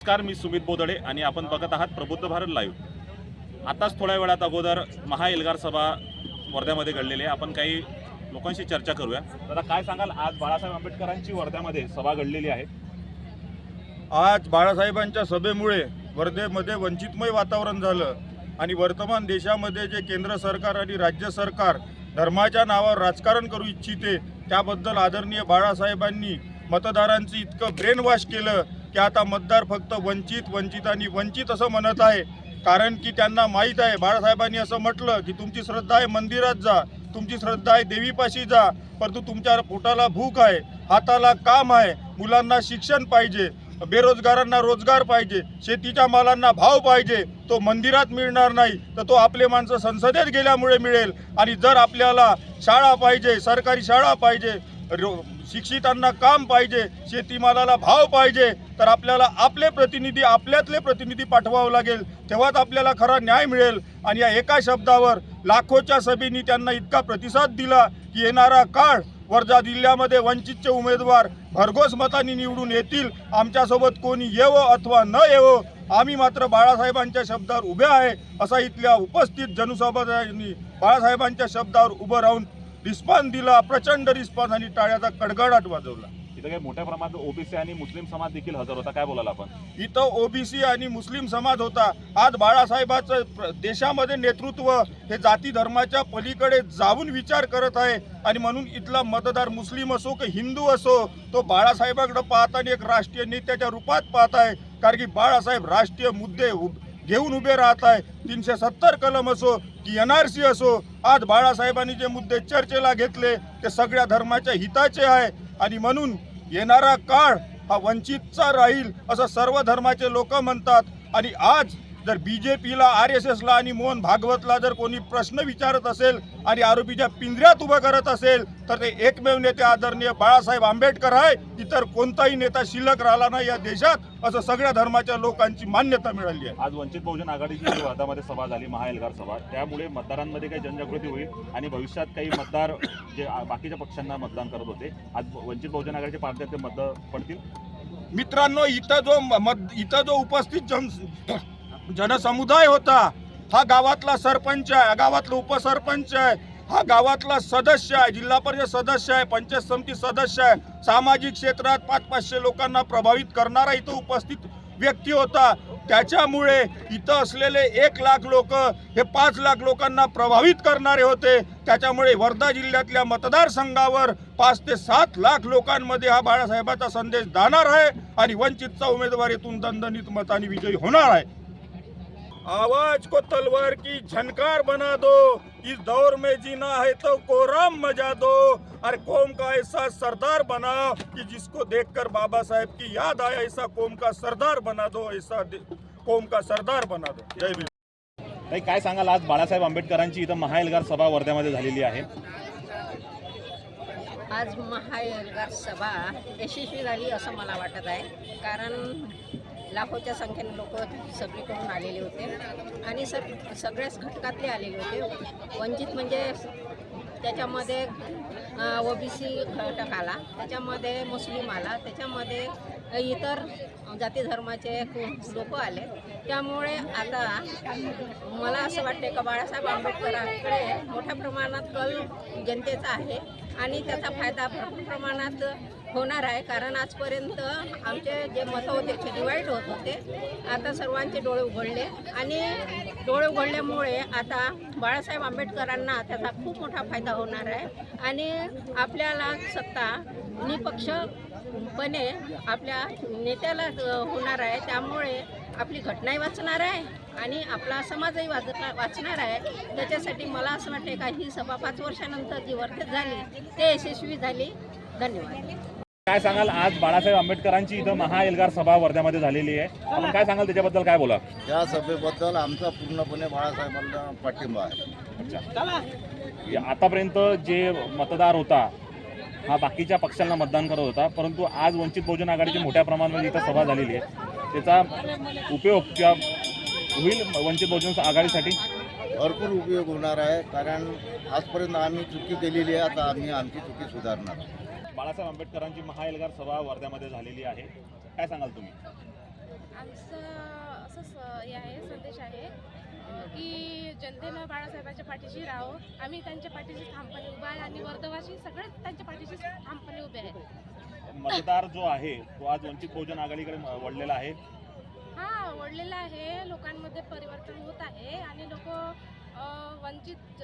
नमस्कार मी सुमित बोदडे आणि आपण बघत आहात प्रबुद्ध भारत लाईव्ह आताच थोड्या वेळात अगोदर महाएल्गार सभा वर्ध्यामध्ये घडलेली आहे. आपण काही लोकांशी चर्चा करूया. दादा काय सांगाल? आज बाळासाहेब आंबेडकरांची वर्ध्यामध्ये सभा घडलेली आहे. आज बाळासाहेबांच्या सभेमुळे वर्धेमध्ये वंचितमय वातावरण झालं आणि वर्तमान देशामध्ये जे केंद्र सरकार आणि राज्य सरकार धर्माच्या नावावर राजकारण करू इच्छिते त्याबद्दल आदरणीय बाळासाहेबांनी मतदारांचं इतकं ब्रेन वॉश केलं की आता मतदार फक्त वंचित वंचित आणि वंचित असं म्हणत आहे. कारण की त्यांना माहीत आहे बाळासाहेबांनी असं म्हटलं की तुमची श्रद्धा आहे मंदिरात जा. तुमची श्रद्धा आहे देवीपाशी जा. परंतु तुमच्या पोटाला भूक आहे हाताला काम आहे. मुलांना शिक्षण पाहिजे बेरोजगारांना रोजगार पाहिजे शेतीच्या मालांना भाव पाहिजे. तो मंदिरात मिळणार नाही तर तो आपले माणसं संसदेत गेल्यामुळे मिळेल. आणि जर आपल्याला शाळा पाहिजे सरकारी शाळा पाहिजे रो- शिक्षितांना काम पाहिजे शेतीमालाला भाव पाहिजे तर आपल्याला आपले प्रतिनिधी आपल्यातले प्रतिनिधी पाठवावं लागेल. तेव्हाच आपल्याला खरा न्याय मिळेल. आणि या एका शब्दावर लाखोच्या सभेनी त्यांना इतका प्रतिसाद दिला की येणारा काळ वर्धा जिल्ह्यामध्ये वंचितचे उमेदवार भरघोस मतांनी निवडून येतील. आमच्यासोबत कोणी येवो अथवा न येवो आम्ही मात्र बाळासाहेबांच्या शब्दावर उभे आहे. असा इथल्या उपस्थित जनसभादारांनी बाळासाहेबांच्या शब्दावर उभं राहून रिस्पॉन्स दिला प्रचंड रिस्पॉन्स आणि टाळ्याचा कडकडाट वाजवला. इथं काही मोठ्या प्रमाणात ओबीसी आणि मुस्लिम समाज देखील हजर होता. काय बोलाल आपण? इथं ओबीसी आणि मुस्लिम समाज होता. आज बाळासाहेबाचं देशामध्ये नेतृत्व हे जाती धर्माच्या पलीकडे जाऊन विचार करत आहे आणि म्हणून इथला मतदार मुस्लिम असो की हिंदू असो तो बाळासाहेबाकडे पाहताना एक राष्ट्रीय नेत्याच्या रूपात पाहत आहे. कारण की बाळासाहेब राष्ट्रीय मुद्दे घेऊन उभे राहत आहे. तीनशे सत्तर कलम असो की एन आर सी असो आज बाळासाहेबांनी जे मुद्दे चर्चेला घेतले ते सगळ्या धर्माच्या हिताचे आहे. आणि म्हणून येणारा काळ हा वंचितचा राहील असं सर्व धर्माचे लोक म्हणतात. आणि आज जर बी जे पीला आर एस एसला आणि मोहन भागवतला जर कोणी प्रश्न विचारत असेल आणि आरोपीच्या पिंजऱ्यात उभं करत असेल तर ते एकमेव नेते आदरणीय बाळासाहेब आंबेडकर आहे. इतर कोणताही नेता शिल्लक राहिला नाही या देशात असं सगळ्या धर्माच्या लोकांची मान्यता मिळाली आहे. आज वंचित बहुजन आघाडीची जी वर्धामध्ये सभा झाली महा एल्गार सभा त्यामुळे मतदारांमध्ये काही जनजागृती होईल आणि भविष्यात काही मतदार जे बाकीच्या पक्षांना मतदान करत होते आज वंचित बहुजन आघाडीचे पार्टी ते मत पडतील? मित्रांनो इथं जो मत इथं जो उपस्थित जन जनसमुदाय होता. हा गावातला सरपंच आहे गावातला उपसरपंच आहे हा गावातला सदस्य आहे जिल्हा परिषद सदस्य आहे पंचायत समिती सदस्य आहे. सामाजिक क्षेत्रात पाच पाचशे लोकांना प्रभावित करणारा इथं उपस्थित व्यक्ती होता. त्याच्यामुळे इथं असलेले एक लाख लोक हे पाच लाख लोकांना प्रभावित करणारे होते. त्याच्यामुळे वर्धा जिल्ह्यातल्या मतदारसंघावर पाच ते सात लाख लोकांमध्ये हा बाळासाहेबाचा संदेश जाणार आहे आणि वंचितचा उमेदवार इथून दणदणीत मताने विजयी होणार आहे. आवाज को तलवार की झनकार बना दो। इस दौर में जीना है तो कोराम मजा दो। अरे कौम का ऐसा सरदार बना कि जिसको देखकर बाबा साहेब की याद आए ऐसा कौम का सरदार बना दो ऐसा कौम का सरदार बना दो। जय भीम। ताई काय सांगाल आज बाळासाहेब आंबेडकरांची इथं महा एल्गार सभा वर्ध्यामध्ये झालेली आहे? आज महाएल्गार सभा यशस्वी झाली असं मला वाटत आहे. कारण लाखोच्या संख्येने लोक सगळीकडून आलेले होते. आणि सग सगळ्याच घटकातले आलेले होते. वंचित म्हणजे त्याच्यामध्ये ओ बी सी घटक आला त्याच्यामध्ये मुस्लिम आला त्याच्यामध्ये इतर जाती धर्माचे लोक आले. त्यामुळे आता मला असं वाटते का बाळासाहेब आंबेडकरांकडे मोठ्या प्रमाणात कल जनतेचा आहे आणि त्याचा फायदा भरपूर प्रमाणात होणार आहे. कारण आजपर्यंत आमचे जे मतं होते ते डिवाईड होत होते आता सर्वांचे डोळे उघडले. आणि डोळे उघडल्यामुळे आता बाळासाहेब आंबेडकरांना त्याचा खूप मोठा फायदा होणार आहे. आणि आपल्याला सत्ता निपक्षपणे आपल्या नेत्याला होणार आहे. त्यामुळे आपली घटनाही वाचणार आहे आणि आपला समाजही वाच वाचणार आहे. त्याच्यासाठी मला असं वाटते का ही सभा पाच वर्षानंतर जी वर्तत झाली ते यशस्वी झाली. धन्यवाद. काय सांगाल? आज बाळासाहेब आंबेडकरांची इथं महा एल्गार सभा वर्ध्यामध्ये झालेली आहे. आपण काय सांगाल त्याच्याबद्दल? काय बोला या सभेबद्दल आमचा पूर्णपणे बाळासाहेबांना पाठिंबा आहे. अच्छा. आतापर्यंत जे मतदार होता हा बाकीच्या पक्षांना मतदान करत होता परंतु आज वंचित बहुजन आघाडीची मोठ्या प्रमाणामध्ये इथं सभा झालेली आहे. त्याचा उपयोग किंवा होईल वंचित बहुजन आघाडीसाठी? भरपूर उपयोग होणार आहे कारण आजपर्यंत आम्ही चुकी केलेली आहे आता आम्ही आमची चुकी सुधारणार. बाळासाहेब आंबेडकरांची महा एल्गार सभा वर्ध्यामध्ये झालेली आहे. काय सांगाल तुम्ही? आमचं असं स- हे आहे संदेश आहे की जनतेनं बाळासाहेबांच्या पाठीशी राहावं. आम्ही त्यांच्या पाठीशी ठामपणे उभा आहे आणि वर्धवाशी सगळेच त्यांच्या पाठीशी ठामपणे उभे आहेत. मतदार जो आहे तो आज वंचित बहुजन आघाडीकडे वळलेला आहे. हा ओढलेला आहे. लोकांमध्ये परिवर्तन होत आहे आणि लोक वंचित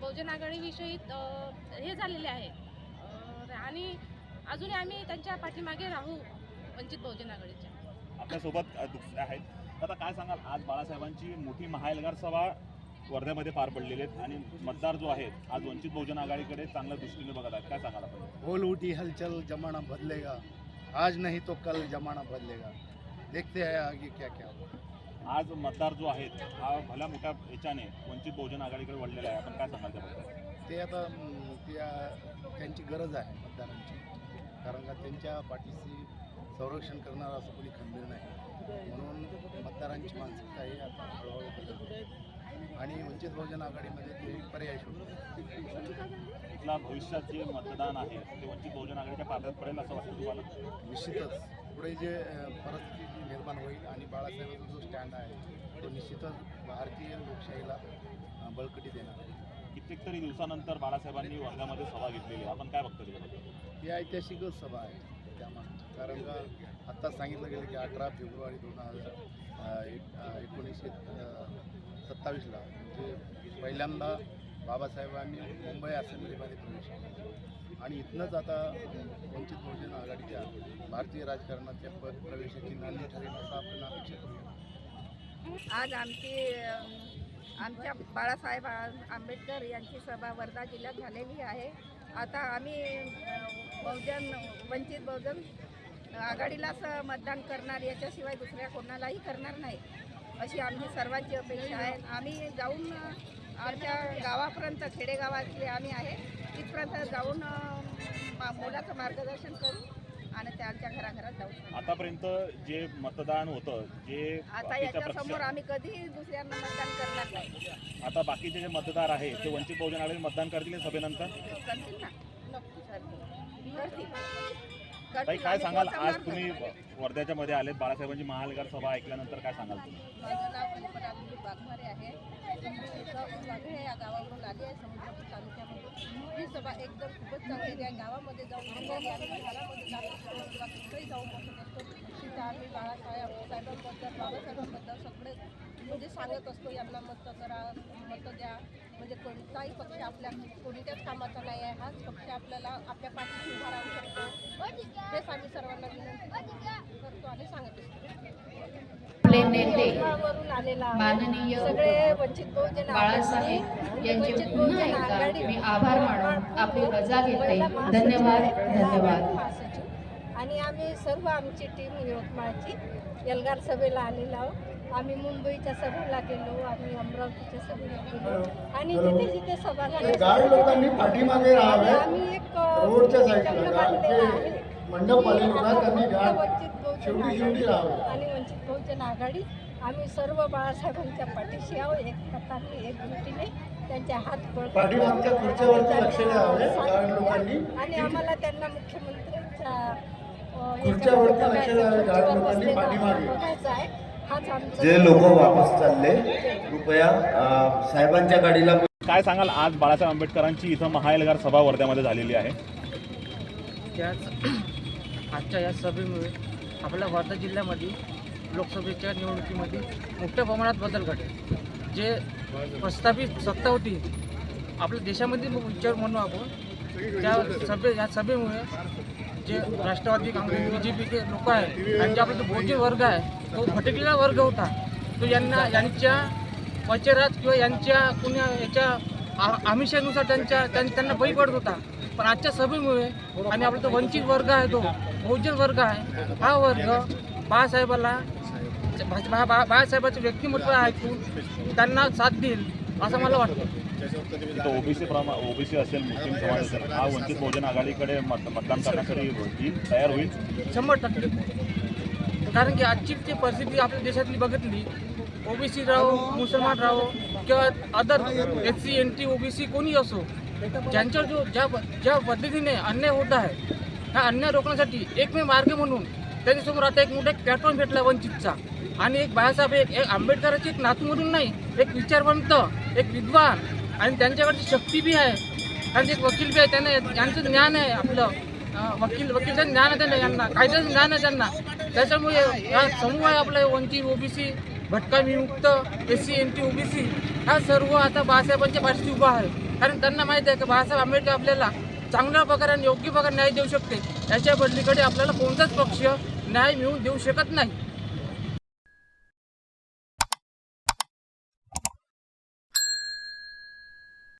बहुजन आघाडीविषयी हे झालेले आहे. अं, आणि अजूनही आम्ही त्यांच्या पाठीमागे राहू वंचित बहुजन आघाडीच्या. आपल्यासोबत आहेत. आता काय सांगाल? आज बाळासाहेबांची मोठी महाएल्गार सभा वर्ध्यामध्ये पार पडलेली आहेत आणि मतदार जो आहे आज वंचित बहुजन आघाडीकडे चांगल्या दृष्टीने बघत आहेत. काय सांगाल आपण? बोल उठी हलचल जमाना बदलेगा. आज नहीं तो कल जमाना बदलेगा. देखते हैं आगे क्या क्या आज मतदार जो आहे हा भल्या मोठ्या याच्याने वंचित बहुजन आघाडीकडे वळलेला आहे. आपण काय सांगाल त्याबद्दल? ते आता त्या त्यांची गरज आहे मतदारांची. कारण का त्यांच्या पाठीशी संरक्षण करणारा असं कोणी खंबीर नाही. म्हणून मतदारांची मानसिकता ही आता हळूहळू. आणि वंचित बहुजन आघाडीमध्ये ते पर्याय शोधतात. इथला भविष्यात जे मतदान आहे ते वंचित बहुजन आघाडीच्या पारड्यात पडेल असं वाटतं तुम्हाला? निश्चितच. पुढे जे परिस्थिती निर्माण होईल आणि बाळासाहेबांचा जो स्टँड आहे तो निश्चितच भारतीय लोकशाहीला बळकटी देणार आहे. कित्येक तरी दिवसानंतर बाळासाहेबांनी वर्गामध्ये सभा घेतलेली आपण काय बघतो त्याच्याबद्दल? ही ऐतिहासिकच सभा आहे त्यामुळे. कारण का आत्ता सांगितलं गेलं की अठरा फेब्रुवारी दोन हजार एक एकोणीसशे सत्तावीसला म्हणजे पहिल्यांदा बाबासाहेबांनी मुंबई असेंब्लीमध्ये प्रवेश केला. आणि इथनंच आता वंचित बहुजन आघाडीच्या भारतीय राजकारणाच्या प प्रवेशाची नांदी ठरेल असं आपण अपेक्षा करूया. आज आमची आमच्या बाळासाहेब आंबेडकर यांची सभा वर्धा जिल्ह्यात झालेली आहे. आता आम्ही बहुजन वंचित बहुजन आघाडीलाच मतदान करणार याच्याशिवाय दुसऱ्या कोणालाही करणार नाही अशी आमची सर्वांची अपेक्षा आहे. आम्ही जाऊन आमच्या गावापर्यंत खेडेगावातले आम्ही आहे. तिथपर्यंत जाऊन मा- मुलाचं मार्गदर्शन करू. आणि त्यांच्या घराघरात जाऊ आतापर्यंत जे मतदान होतं जे आता बाकीच्या याच्या पक्ष समोर आम्ही कधी दुसऱ्यांना मतदान करणार नाही. आता बाकीचे जे मतदार आहे ते वंचित बहुजन आघाडी मतदान करतील या सभेनंतर? करतील ना. नक्की करतील. करतील. ताई करतील. काय आम्ही सांगाल? पोहोचवणार आज तुम्ही वर्ध्याच्या मध्ये आलेत बाळासाहेबांची महालगार सभा ऐकल्यानंतर काय सांगाल तुम्ही? माझं नाव कल्पना वाघमारे आहे. मी इथं वाघळे या गावावरून आली आहे. सभा एकदम खूपच चांगली आहे. गावामध्ये जाऊन घरामध्ये जात किंवा कुठेही जाऊन बसत असतो तिथं आम्ही बाळासाहेब साहेबांबद्दल बाबासाहेबांबद्दल सगळे म्हणजे सांगत असतो. यांना मत करा मत द्या. म्हणजे कोणताही पक्ष आपल्या कोणत्याच कामाचा नाही आहे. हाच पक्ष आपल्याला आपल्या पाठीशी उभा राहू शकतो. आम्ही सर्वांना विनंती करतो आणि सांगत माननीय सगळे वंचित बहुजन बाळासाहेब यांचे पुन्हा एकदा मी आभार मानून आपली रजा घेते. महिला महासचिव धन्यवाद आहे, धन्यवाद. महासचिव. आणि आम्ही सर्व आमची टीम यवतमाळची एल्गार सभेला आलेलो आहोत. आम्ही मुंबईच्या सभेला गेलो आम्ही अमरावतीच्या सभेला गेलो आणि जिथे जिथे सभा आणि आम्ही एक बांधलेलं आहे. मंडप आलेले ना त्यांनी शेवटी शेवटी राहावे. आणि वंचित बहुजन आघाडी. आम्ही सर्व बाळासाहेबांच्या पाठीशी आहोत. एक प्रकारे एक दृष्टीने त्यांचे हात बळकट पाठीमागच्या खुर्च्यावरती लक्ष द्यावे गाड लोकांनी आणि आम्हाला त्यांना मुख्यमंत्र्यांच्या खुर्च्यावरती लक्ष द्यावे, लोकांनी पाठीमागे. बघायचं आहे. हाच आमचा जे लोक वापस चालले कृपया अ, साहेबांच्या गाडीला काय सांगाल? आज बाळासाहेब आंबेडकरांची इथं महाएल्गार सभा वर्ध्यामध्ये झालेली आहे. त्याच आजच्या या सभेमुळे आपल्या वर्धा जिल्ह्यामध्ये लोकसभेच्या निवडणुकीमध्ये मोठ्या प्रमाणात बदल घडेल. जे प्रस्थापित सत्ता होती आपल्या देशामध्ये मग विचार म्हणू आपण त्या सभे या सभेमुळे जे राष्ट्रवादी काँग्रेस बी जे पीचे लोक आहेत आणि जे आपला जो बहुजन वर्ग आहे तो भटकलेला वर्ग होता. तो यांना यांच्या वचरात किंवा यांच्या कुण्या याच्या आ- आमिषानुसार त्यांच्या त्यां- त्यांना बळी पडत होता. पण आजच्या सभेमुळे आणि आपला जो वंचित वर्ग आहे तो बहुजन वर्ग आहे हा वर्ग बाळासाहेबाला बा- बाळासाहेबाचं व्यक्तिमत्व ऐकून त्यांना साथ देईल असं मला वाटतं. ओबीसी प्रमा ओबीसी असेल मुस्लिम समाज असेल हा वंचित बहुजन आघाडीकडे मत मतदान करण्यासाठी तयार होईल. शंभर टक्के. कारण की आजची जी परिस्थिती आपल्या देशातली बघितली ओबीसी राहो मुसलमान राहो किंवा other S C N T OBC कोणी असो ज्यांच्यावर जो ज्या ज्या पद्धतीने अन्याय होत आहे हा अन्याय रोखण्यासाठी एकमेव मार्ग म्हणून त्यांच्यासमोर आता एक मोठा प्लॅटफॉर्म भेटला वंचितचा. आणि एक बाळासाहेब एक एक आंबेडकराची एक नातू म्हणून नाही एक विचारवंत एक विद्वान आणि त्यांच्याकडची शक्ती बी आहे. आणि एक वकील बी आहे त्यांना यांचं ज्ञान आहे आपलं. वकील वकीलचं ज्ञान आहे त्यांना यांना कायद्याचं ज्ञान आहे त्यांना. त्याच्यामुळे हा समूह आहे आपला वंचित ओबीसी भटका विमुक्त S C N T OBC हा सर्व आता बाळासाहेबांच्या पाठीशी उभा आहे. कारण त्यांना माहीत आहे की बाळासाहेब आंबेडकर आपल्याला चांगल्या प्रकारे आणि योग्य प्रकारे न्याय देऊ शकते. याच्या बदलीकडे आपल्याला कोणताच पक्ष न्याय मिळवून देऊ शकत नाही.